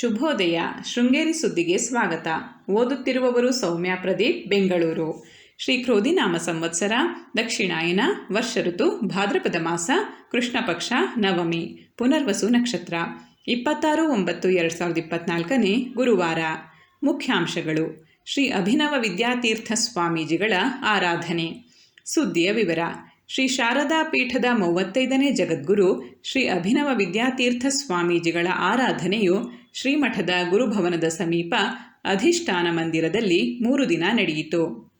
ಶುಭೋದಯ, ಶೃಂಗೇರಿ ಸುದ್ದಿಗೆ ಸ್ವಾಗತ. ಓದುತ್ತಿರುವವರು ಸೌಮ್ಯ ಪ್ರದೀಪ್, ಬೆಂಗಳೂರು. ಶ್ರೀ ಕ್ರೋಧಿನಾಮ ಸಂವತ್ಸರ, ದಕ್ಷಿಣಾಯನ ವರ್ಷ ಋತು ಭಾದ್ರಪದ ಮಾಸ ಕೃಷ್ಣ ಪಕ್ಷ ನವಮಿ, ಪುನರ್ವಸು ನಕ್ಷತ್ರ. ಇಪ್ಪತ್ತಾರು ಒಂಬತ್ತು ಎರಡು ಸಾವಿರದ ಇಪ್ಪತ್ನಾಲ್ಕನೇ ಗುರುವಾರ. ಮುಖ್ಯಾಂಶಗಳು. ಶ್ರೀ ಅಭಿನವ ವಿದ್ಯಾತೀರ್ಥ ಸ್ವಾಮೀಜಿಗಳ ಆರಾಧನೆ. ಸುದ್ದಿಯ ವಿವರ. ಶ್ರೀ ಶಾರದಾ ಪೀಠದ ಮೂವತ್ತೈದನೇ ಜಗದ್ಗುರು, ಶ್ರೀ ಅಭಿನವ ವಿದ್ಯಾತೀರ್ಥ ಸ್ವಾಮೀಜಿಗಳ ಆರಾಧನೆಯು ಶ್ರೀಮಠದ ಗುರುಭವನದ ಸಮೀಪ ಅಧಿಷ್ಠಾನ ಮಂದಿರದಲ್ಲಿ ಮೂರು ದಿನ ನಡೆಯಿತು.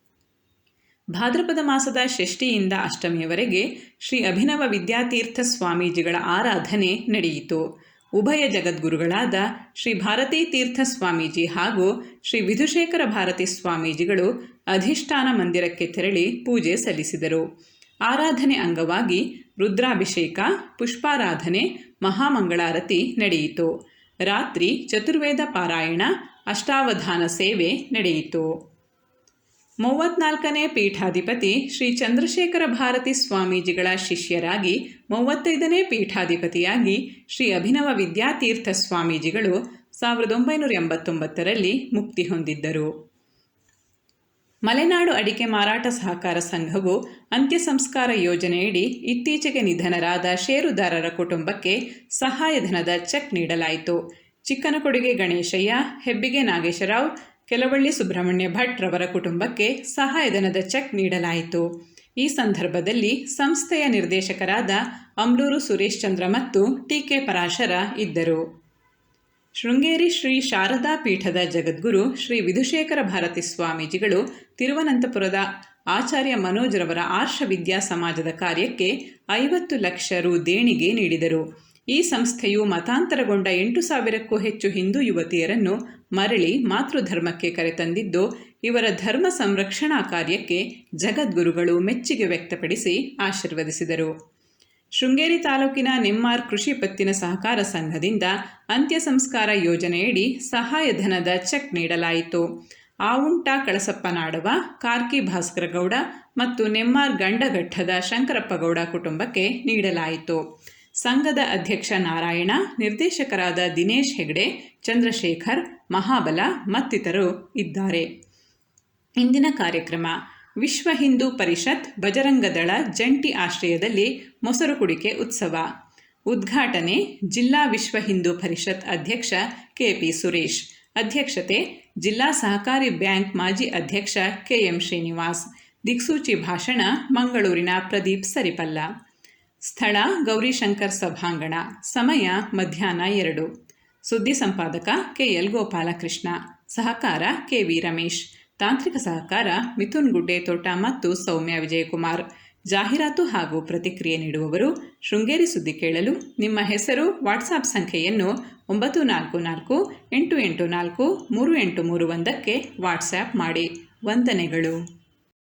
ಭಾದ್ರಪದ ಮಾಸದ ಷಷ್ಠಿಯಿಂದ ಅಷ್ಟಮಿಯವರೆಗೆ ಶ್ರೀ ಅಭಿನವ ವಿದ್ಯಾತೀರ್ಥ ಸ್ವಾಮೀಜಿಗಳ ಆರಾಧನೆ ನಡೆಯಿತು. ಉಭಯ ಜಗದ್ಗುರುಗಳಾದ ಶ್ರೀ ಭಾರತೀ ತೀರ್ಥ ಸ್ವಾಮೀಜಿ ಹಾಗೂ ಶ್ರೀ ವಿಧುಶೇಖರ ಭಾರತಿ ಸ್ವಾಮೀಜಿಗಳು ಅಧಿಷ್ಠಾನ ಮಂದಿರಕ್ಕೆ ತೆರಳಿ ಪೂಜೆ ಸಲ್ಲಿಸಿದರು. ಆರಾಧನೆ ಅಂಗವಾಗಿ ರುದ್ರಾಭಿಷೇಕ, ಪುಷ್ಪಾರಾಧನೆ, ಮಹಾಮಂಗಳಾರತಿ ನಡೆಯಿತು. ರಾತ್ರಿ ಚತುರ್ವೇದ ಪಾರಾಯಣ, ಅಷ್ಟಾವಧಾನ ಸೇವೆ ನಡೆಯಿತು. ಮೂವತ್ನಾಲ್ಕನೇ ಪೀಠಾಧಿಪತಿ ಶ್ರೀ ಚಂದ್ರಶೇಖರ ಭಾರತಿ ಸ್ವಾಮೀಜಿಗಳ ಶಿಷ್ಯರಾಗಿ, ಮೂವತ್ತೈದನೇ ಪೀಠಾಧಿಪತಿಯಾಗಿ ಶ್ರೀ ಅಭಿನವ ವಿದ್ಯಾತೀರ್ಥ ಸ್ವಾಮೀಜಿಗಳು ಸಾವಿರದ ಒಂಬೈನೂರ ಎಂಬತ್ತೊಂಬತ್ತರಲ್ಲಿ ಮುಕ್ತಿ ಹೊಂದಿದ್ದರು. ಮಲೆನಾಡು ಅಡಿಕೆ ಮಾರಾಟ ಸಹಕಾರ ಸಂಘವು ಅಂತ್ಯ ಸಂಸ್ಕಾರ ಯೋಜನೆಯಡಿ ಇತ್ತೀಚೆಗೆ ನಿಧನರಾದ ಷೇರುದಾರರ ಕುಟುಂಬಕ್ಕೆ ಸಹಾಯಧನದ ಚೆಕ್ ನೀಡಲಾಯಿತು. ಚಿಕ್ಕನಕೊಡುಗೆ ಗಣೇಶಯ್ಯ, ಹೆಬ್ಬಿಗೆ ನಾಗೇಶರಾವ್, ಕೆಲವಳ್ಳಿ ಸುಬ್ರಹ್ಮಣ್ಯ ಭಟ್ ರವರ ಕುಟುಂಬಕ್ಕೆ ಸಹಾಯಧನದ ಚೆಕ್ ನೀಡಲಾಯಿತು. ಈ ಸಂದರ್ಭದಲ್ಲಿ ಸಂಸ್ಥೆಯ ನಿರ್ದೇಶಕರಾದ ಅಮ್ಲೂರು ಸುರೇಶ್ ಚಂದ್ರ ಮತ್ತು ಟಿಕೆ ಪರಾಶರ ಇದ್ದರು. ಶೃಂಗೇರಿ ಶ್ರೀ ಶಾರದಾ ಪೀಠದ ಜಗದ್ಗುರು ಶ್ರೀ ವಿಧುಶೇಖರ ಭಾರತಿ ಸ್ವಾಮೀಜಿಗಳು ತಿರುವನಂತಪುರದ ಆಚಾರ್ಯ ಮನೋಜ್ರವರ ಆರ್ಷ ವಿದ್ಯಾ ಸಮಾಜದ ಕಾರ್ಯಕ್ಕೆ ಐವತ್ತು ಲಕ್ಷ ರು ದೇಣಿಗೆ ನೀಡಿದರು. ಈ ಸಂಸ್ಥೆಯು ಮತಾಂತರಗೊಂಡ ಎಂಟು ಸಾವಿರಕ್ಕೂ ಹೆಚ್ಚು ಹಿಂದೂ ಯುವತಿಯರನ್ನು ಮರಳಿ ಮಾತೃಧರ್ಮಕ್ಕೆ ಕರೆತಂದಿದ್ದು, ಇವರ ಧರ್ಮ ಸಂರಕ್ಷಣಾ ಕಾರ್ಯಕ್ಕೆ ಜಗದ್ಗುರುಗಳು ಮೆಚ್ಚುಗೆ ವ್ಯಕ್ತಪಡಿಸಿ ಆಶೀರ್ವದಿಸಿದರು. ಶೃಂಗೇರಿ ತಾಲೂಕಿನ ನೆಮ್ಮಾರ್ ಕೃಷಿ ಪತ್ತಿನ ಸಹಕಾರ ಸಂಘದಿಂದ ಅಂತ್ಯ ಸಂಸ್ಕಾರ ಯೋಜನೆಯಡಿ ಸಹಾಯಧನದ ಚೆಕ್ ನೀಡಲಾಯಿತು. ಆವುಂಟ ಕಳಸಪ್ಪನಾಡವ ಕಾರ್ಕಿ ಭಾಸ್ಕರಗೌಡ ಮತ್ತು ನೆಮ್ಮಾರ್ ಗಂಡಘಟ್ಟದ ಶಂಕರಪ್ಪಗೌಡ ಕುಟುಂಬಕ್ಕೆ ನೀಡಲಾಯಿತು. ಸಂಘದ ಅಧ್ಯಕ್ಷ ನಾರಾಯಣ, ನಿರ್ದೇಶಕರಾದ ದಿನೇಶ್ ಹೆಗ್ಡೆ, ಚಂದ್ರಶೇಖರ್, ಮಹಾಬಲ ಮತ್ತಿತರರು ಇದ್ದಾರೆ. ಇಂದಿನ ಕಾರ್ಯಕ್ರಮ ವಿಶ್ವ ಹಿಂದೂ ಪರಿಷತ್ ಬಜರಂಗದಳ ಜಂಟಿ ಆಶ್ರಯದಲ್ಲಿ ಮೊಸರು ಕುಡಿಕೆ ಉತ್ಸವ. ಉದ್ಘಾಟನೆ ಜಿಲ್ಲಾ ವಿಶ್ವ ಹಿಂದೂ ಪರಿಷತ್ ಅಧ್ಯಕ್ಷ ಕೆಪಿ ಸುರೇಶ್. ಅಧ್ಯಕ್ಷತೆ ಜಿಲ್ಲಾ ಸಹಕಾರಿ ಬ್ಯಾಂಕ್ ಮಾಜಿ ಅಧ್ಯಕ್ಷ ಕೆಎಂ ಶ್ರೀನಿವಾಸ್. ದಿಕ್ಸೂಚಿ ಭಾಷಣ ಮಂಗಳೂರಿನ ಪ್ರದೀಪ್ ಸರಿಪಲ್ಲ. ಸ್ಥಳ ಗೌರಿಶಂಕರ್ ಸಭಾಂಗಣ, ಸಮಯ ಮಧ್ಯಾಹ್ನ ಎರಡು. ಸುದ್ದಿ ಸಂಪಾದಕ ಕೆಎಲ್ ಗೋಪಾಲಕೃಷ್ಣ. ಸಹಕಾರ ಕೆವಿ ರಮೇಶ್. ತಾಂತ್ರಿಕ ಸಹಕಾರ, ಮಿಥುನ್ ಗುಡ್ಡೆ ತೋಟ ಮತ್ತು ಸೌಮ್ಯ ವಿಜಯಕುಮಾರ್. ಜಾಹೀರಾತು ಹಾಗೂ ಪ್ರತಿಕ್ರಿಯೆ ನೀಡುವವರು ಶೃಂಗೇರಿ ಸುದ್ದಿ ಕೇಳಲು ನಿಮ್ಮ ಹೆಸರು, ವಾಟ್ಸಾಪ್ ಸಂಖ್ಯೆಯನ್ನು ಒಂಬತ್ತು ನಾಲ್ಕು ನಾಲ್ಕು ಎಂಟು ಎಂಟು ನಾಲ್ಕು ಮೂರು ಎಂಟು ಮೂರು ಒಂದಕ್ಕೆ ವಾಟ್ಸ್ಯಾಪ್ ಮಾಡಿ. ವಂದನೆಗಳು.